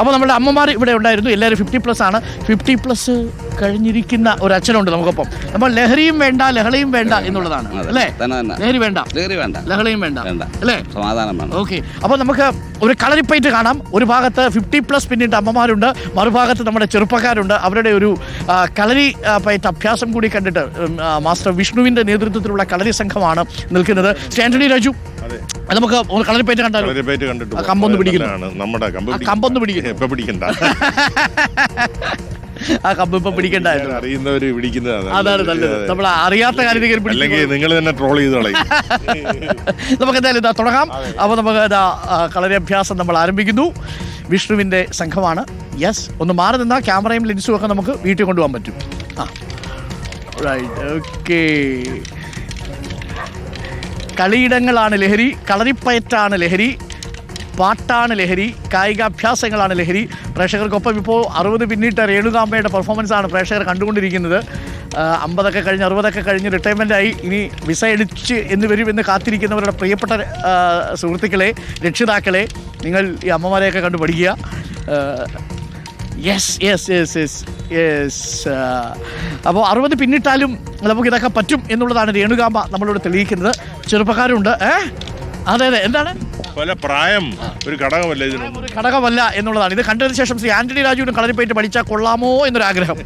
അപ്പോൾ നമ്മുടെ അമ്മമാർ ഇവിടെ ഉണ്ടായിരുന്നു. എല്ലാവരും ഫിഫ്റ്റി പ്ലസ് ആണ്. ഫിഫ്റ്റി പ്ലസ് കഴിഞ്ഞിരിക്കുന്ന ഒരു അച്ഛനുണ്ട് നമുക്കൊപ്പം. അപ്പോൾ ലഹരിയും വേണ്ട ലഹളയും വേണ്ട എന്നുള്ളതാണ്. അല്ലേ? ലഹരി വേണ്ട. ലഹരി വേണ്ട. ലഹളയും വേണ്ട. അല്ലേ? സമാധാനം വേണം. ഓക്കെ. അപ്പോൾ നമുക്ക് ഒരു കളരിപ്പയറ്റ് കാണാം. ഒരു ഭാഗത്ത് ഫിഫ്റ്റി പ്ലസ് പിന്നിട്ട് അമ്മമാരുണ്ട്. മറുഭാഗത്ത് നമ്മുടെ ചെറുപ്പക്കാരുണ്ട്. അവരുടെ ഒരു കളരി പയറ്റ് അഭ്യാസം കൂടി കണ്ടിട്ട് മാസ്റ്റർ വിഷ്ണുവിന്റെ നേതൃത്വത്തിലുള്ള കളരി സംഘമാണ് നിൽക്കുന്നത്. സ്റ്റാൻഡി രാജു അതെ. നമുക്ക് ഒരു കളരിപ്പേറ്റ് കണ്ടാലോ? കളരിപ്പേറ്റ് പേറ്റ് കണ്ടിട്ട് കമ്പൊന്ന് പിടിക്കുന്നതാണ്. നമ്മുടെ കമ്പ്. കമ്പൊന്ന് പിടിക്കുന്നു. എപ്പോ പിടിക്കണ്ട. ആ കമ്പ് ഇപ്പൊ പിടിക്കണ്ടായിരുന്നു. അറിയുന്നവര് പിടിക്കുന്നതാണ്. അതാണ് നല്ലത്. നമ്മൾ അറിയാത്ത കാര്യത്തിൽ അല്ലെങ്കിൽ നിങ്ങൾ തന്നെ ട്രോൾ ചെയ്ത് കളയും. നമുക്ക് എന്തായാലും ഇതാ തുടങ്ങാം. അപ്പോൾ നമുക്ക് ഇതാ കളരി അഭ്യാസം നമ്മൾ ആരംഭിക്കുന്നു. വിഷ്ണുവിന്റെ സംഘമാണ്. യെസ് ഒന്ന് മാറി നിന്നാൽ ക്യാമറയും ലെൻസും ഒക്കെ നമുക്ക് വീട്ടിൽ കൊണ്ടുപോകാൻ പറ്റും. ആ. റൈറ്റ് ഓക്കേ കളിയിടങ്ങളാണ് ലഹരി കളരിപ്പയറ്റാണ് ലഹരി പാട്ടാണ് ലഹരി കായികാഭ്യാസങ്ങളാണ് ലഹരി. പ്രേക്ഷകർക്കൊപ്പം ഇപ്പോൾ അറുപത് പിന്നിട്ട രേണുകാമ്പയുടെ പെർഫോമൻസാണ് പ്രേക്ഷകർ കണ്ടുകൊണ്ടിരിക്കുന്നത്. അമ്പതൊക്കെ കഴിഞ്ഞ് അറുപതൊക്കെ കഴിഞ്ഞ് റിട്ടയർമെന്റായി ഇനി വിസ അടിച്ച് എന്ന് വരുമെന്ന് കാത്തിരിക്കുന്നവരുടെ പ്രിയപ്പെട്ട സുഹൃത്തുക്കളെ രക്ഷിതാക്കളെ നിങ്ങൾ ഈ അമ്മമാരെയൊക്കെ കണ്ടു പഠിക്കുക. Yes yes yes yes yes അപ്പോൾ അറുപത് പിന്നിട്ടാലും നമുക്ക് ഇതൊക്കെ പറ്റും എന്നുള്ളതാണ് രേണുകാമ്പ നമ്മളോട് തെളിയിക്കുന്നത്. ചെറുപ്പക്കാരുണ്ട്. ഏ? അതെ അതെ. എന്താണ്? പല പ്രായം ഒരു ഘടകമല്ല ഇതിന്? ഒരു ഘടകമല്ല എന്നുള്ളതാണ്. ഇത് കണ്ടതിന് ശേഷം ശ്രീ ആന്റണി രാജുവിനും പോയിട്ട് പഠിച്ചാൽ കൊള്ളാമോ എന്നൊരു ആഗ്രഹം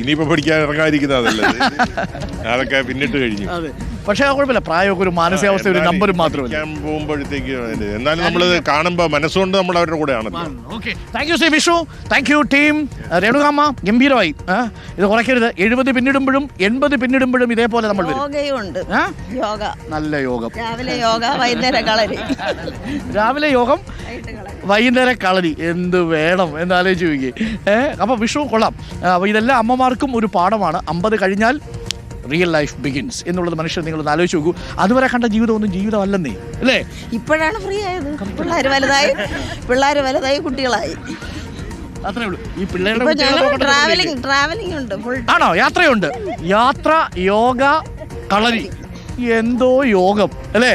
ഇനിയിപ്പോ പഠിക്കാൻ ഇറങ്ങാതിരിക്കുന്നതല്ലേ? അതൊക്കെ പിന്നിട്ട് കഴിഞ്ഞു. അതെ. പക്ഷേ അത് കുഴപ്പമില്ല. പ്രായമൊക്കെ ഒരു മാനസികാവസ്ഥ ഒരു നമ്പരും മാത്രമല്ല പോകുമ്പോഴത്തേക്ക് എന്നാലും നമ്മൾ കാണുമ്പോൾ മനസ്സുകൊണ്ട് നമ്മൾ അവരുടെ കൂടെയാണ് okay thank you Shri Vishu. Thank you team Renukamma ഗംഭീരമായി. ഇത് കുറയ്ക്കരുത്. എഴുപത് പിന്നിടുമ്പോഴും എൺപത് പിന്നിടുമ്പോഴും ഇതേപോലെ നമ്മൾ വരും. യോഗയുണ്ട്. യോഗ. നല്ല യോഗം. രാവിലെ യോഗ വൈകുന്നേരം കളരി. രാവിലെ യോഗം വൈകുന്നേരം കളരി. എന്ത് വേണം എന്ന് ആലോചിച്ച് നോക്കി ഏഹ് അപ്പോൾ വിഷു കൊള്ളാം. അപ്പോൾ ഇതെല്ലാം അമ്മമാർക്കും ഒരു പാഠമാണ്. അമ്പത് കഴിഞ്ഞാൽ റിയൽ ലൈഫ് ബിഗിൻസ് എന്നുള്ളത് മനുഷ്യർ നിങ്ങളൊന്ന് ആലോചിച്ച് നോക്കൂ. അതുവരെ കണ്ട ജീവിതമൊന്നും ജീവിതമല്ലെന്നേ അല്ലേ? ഇപ്പോഴാണ് ഫ്രീ ആയത്. പിള്ളേർ വലുതായി പിള്ളേർ വലുതായി കുട്ടികളായി. അത്രേ ഉള്ളൂ. ഈ പിള്ളേരുടെ ട്രാവലിംഗ് ട്രാവലിംഗ് ഉണ്ട് ആണോ? യാത്രയുണ്ട്. യാത്ര യോഗ കളരി. എന്തോ യോഗം അല്ലേ?